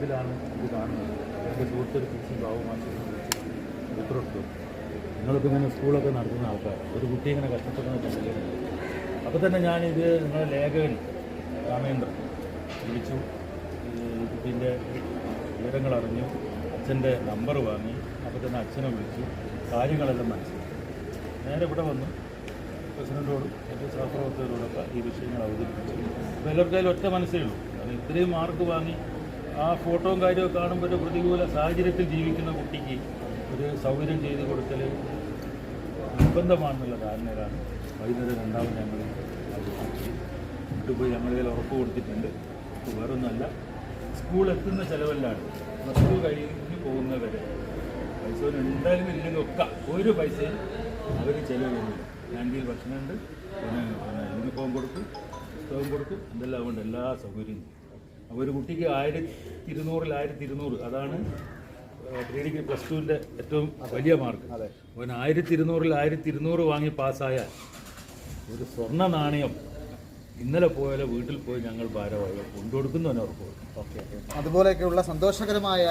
ഇതിലാണ് ഇത് കാണുന്നത് എന്റെ സുഹൃത്തൊരു പി സി ബാബു മാഷിനെ വിളിച്ച് ഉത്തരവിട്ടു. നിങ്ങളൊക്കെ ഇങ്ങനെ സ്കൂളൊക്കെ നടത്തുന്ന ആൾക്കാർ ഒരു കുട്ടി ഇങ്ങനെ കഷ്ടപ്പെടുന്ന കണ്ടില്ല? അപ്പോൾ തന്നെ ഞാനിത് നിങ്ങളുടെ ലേഖകൻ രാമേന്ദ്രൻ വിളിച്ചു. കുട്ടീന്റെ വിവരങ്ങൾ അറിഞ്ഞു. അച്ഛന്റെ നമ്പർ വാങ്ങി. അപ്പോൾ തന്നെ അച്ഛനെ വിളിച്ചു. കാര്യങ്ങളെല്ലാം മനസ്സിലാക്കി. നേരെ ഇവിടെ വന്നു. പ്രസിഡന്റോടും മറ്റു സഹപ്രവർത്തകരോടൊക്കെ ഈ വിഷയങ്ങൾ അവതരിപ്പിച്ചു. അപ്പോൾ എല്ലാവർക്കും അതിൽ ഒറ്റ മനസ്സേ ഉള്ളൂ. കാരണം ഇത്രയും മാർക്ക് വാങ്ങി ആ ഫോട്ടോയും കാര്യമൊക്കെ കാണുമ്പോൾ ഒരു പ്രതികൂല സാഹചര്യത്തിൽ ജീവിക്കുന്ന കുട്ടിക്ക് ഒരു സൗകര്യം ചെയ്ത് കൊടുക്കൽ നിർബന്ധമാണെന്നുള്ള ധാരണയിലാണ്. വൈകുന്നേരം രണ്ടാമത് ഞങ്ങൾ വിട്ടുപോയി ഞങ്ങളിതിൽ ഉറപ്പ് കൊടുത്തിട്ടുണ്ട്. വേറൊന്നുമല്ല. സ്കൂൾ എത്തുന്ന ചിലവല്ലാണ് ടു കഴിഞ്ഞ് പോകുന്നവരെ പൈസ എന്തായാലും ഇല്ലെങ്കിൽ ഒക്കെ ഒരു പൈസയും അവർ ചിലവ് ചെയ്യുന്നില്ല ക്യാന്റീൻ ഭക്ഷണമുണ്ട് പിന്നെ യൂണിഫോം കൊടുക്കും പുസ്തകം കൊടുക്കും എന്തെല്ലാം ഉണ്ട് എല്ലാ സൗകര്യവും. അപ്പോൾ ഒരു കുട്ടിക്ക് ആയിരത്തി ഇരുന്നൂറിൽ ആയിരത്തി ഇരുന്നൂറ് അതാണ് പ്രീ ഡിഗ്രി പ്ലസ് ടുവിന്റെ ഏറ്റവും വലിയ മാർക്ക്. അവൻ ആയിരത്തി ഇരുന്നൂറിൽ ആയിരത്തി ഇരുന്നൂറ് വാങ്ങി പാസ്സായാൽ ഒരു സ്വർണ നാണയം ഇന്നലെ പോയാലോ വീട്ടിൽ പോയി ഞങ്ങൾ ഭാരവാഹികൾ കൊണ്ടുകൊടുക്കുന്നവനെ ഉറപ്പ് ഓക്കെ. അതുപോലെയൊക്കെയുള്ള സന്തോഷകരമായ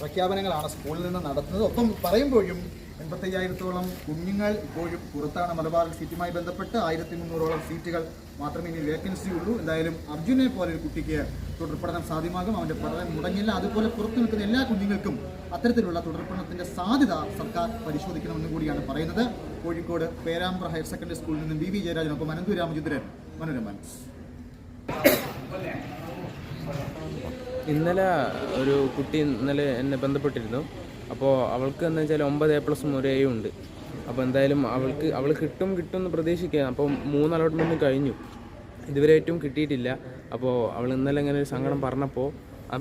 പ്രഖ്യാപനങ്ങളാണ് സ്കൂളിൽ നിന്ന് നടത്തുന്നത്. ഒപ്പം പറയുമ്പോഴും എൺപത്തയ്യായിരത്തോളം കുഞ്ഞുങ്ങൾ ഇപ്പോഴും പുറത്താണ് മലബാർ സീറ്റുമായി ബന്ധപ്പെട്ട് ആയിരത്തി മുന്നൂറോളം സീറ്റുകൾ മാത്രമേ ഇനി വേക്കൻസി ഉള്ളൂ. എന്തായാലും അർജുനെ പോലെ ഒരു കുട്ടിക്ക് തുടർ പഠനം സാധ്യമാകും. അവന്റെ പഠനം മുടങ്ങില്ല. അതുപോലെ പുറത്തു നിൽക്കുന്ന എല്ലാ കുഞ്ഞുങ്ങൾക്കും അത്തരത്തിലുള്ള തുടർ പഠനത്തിന്റെ സാധ്യത സർക്കാർ പരിശോധിക്കണമെന്നും കൂടിയാണ് പറയുന്നത്. കോഴിക്കോട് പേരാമ്പ്ര ഹയർ സെക്കൻഡറി സ്കൂളിൽ നിന്നും വി വി ജയരാജനൊപ്പം അനന്തു രാമചന്ദ്രൻ മനോരമൻ. ഇന്നലെ ഒരു കുട്ടി ഇന്നലെ എന്നെ ബന്ധപ്പെട്ടിരുന്നു. അപ്പോൾ അവൾക്ക് എന്ന് വെച്ചാൽ ഒമ്പത് എ പ്ലസും ഒരു എയും ഉണ്ട്. അപ്പോൾ എന്തായാലും അവൾക്ക് അവൾ കിട്ടും കിട്ടും എന്ന് പ്രതീക്ഷിക്കുക അപ്പോൾ മൂന്ന് അലോട്ട്മെന്റും കഴിഞ്ഞു. ഇതുവരെ ഏറ്റവും കിട്ടിയിട്ടില്ല. അപ്പോൾ അവൾ ഇന്നലെ ഇങ്ങനെ ഒരു സങ്കടം പറഞ്ഞപ്പോൾ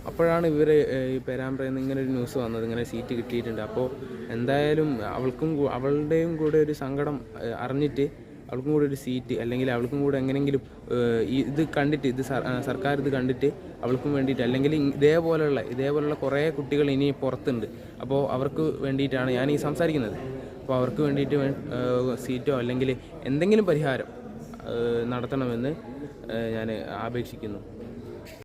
അപ്പോഴാണ് ഇവർ ഈ പേരാമ്പ്രയിൽ ഇങ്ങനെ ഒരു ന്യൂസ് വന്നത്. ഇങ്ങനെ സീറ്റ് കിട്ടിയിട്ടുണ്ട്. അപ്പോൾ എന്തായാലും അവൾക്കും അവളുടെയും കൂടെ ഒരു സങ്കടം അറിഞ്ഞിട്ട് അവൾക്കും കൂടെ ഒരു സീറ്റ് അല്ലെങ്കിൽ അവൾക്കും കൂടെ എങ്ങനെയെങ്കിലും ഇത് കണ്ടിട്ട് ഇത് സർ- സർക്കാർ ഇത് കണ്ടിട്ട് അവൾക്കും വേണ്ടിയിട്ട് അല്ലെങ്കിൽ ഇതേപോലെയുള്ള ഇതേപോലെയുള്ള കുറേ കുട്ടികൾ ഇനി പുറത്തുണ്ട്. അപ്പോൾ അവർക്ക് വേണ്ടിയിട്ടാണ് ഞാൻ ഈ സംസാരിക്കുന്നത്. അപ്പോൾ അവർക്ക് വേണ്ടിയിട്ട് സീറ്റോ അല്ലെങ്കിൽ എന്തെങ്കിലും പരിഹാരം നടത്തണമെന്ന് ഞാൻ അപേക്ഷിക്കുന്നു.